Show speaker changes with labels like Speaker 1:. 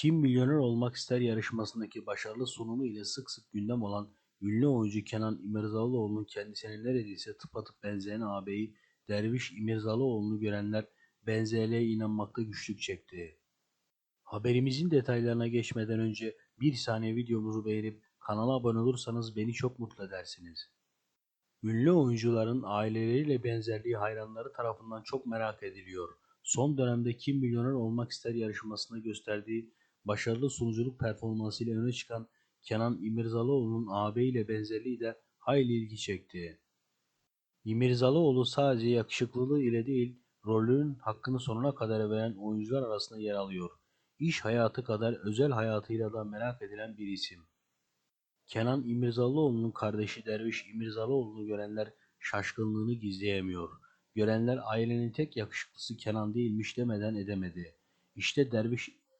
Speaker 1: Kim Milyoner Olmak İster yarışmasındaki başarılı sunumu ile sık sık gündem olan ünlü oyuncu Kenan İmirzalıoğlu'nun kendisine neredeyse tıpatıp benzeyen ağabeyi Derviş İmirzalıoğlu'nu görenler benzerliğe inanmakta güçlük çekti. Haberimizin detaylarına geçmeden önce bir saniye videomuzu beğenip kanala abone olursanız beni çok mutlu edersiniz. Ünlü oyuncuların aileleriyle benzerliği hayranları tarafından çok merak ediliyor. Son dönemde Kim Milyoner Olmak İster yarışmasında gösterdiği başarılı sunuculuk performansıyla öne çıkan Kenan İmirzalıoğlu'nun ağabeyiyle benzerliği de hayli ilgi çekti. İmirzalıoğlu sadece yakışıklılığı ile değil, rolünün hakkını sonuna kadar veren oyuncular arasında yer alıyor. İş hayatı kadar özel hayatıyla da merak edilen bir isim. Kenan İmirzalıoğlu'nun kardeşi Derviş İmirzalıoğlu'nu görenler şaşkınlığını gizleyemiyor. Görenler ailenin tek yakışıklısı Kenan değilmiş demeden edemedi. İşte Derviş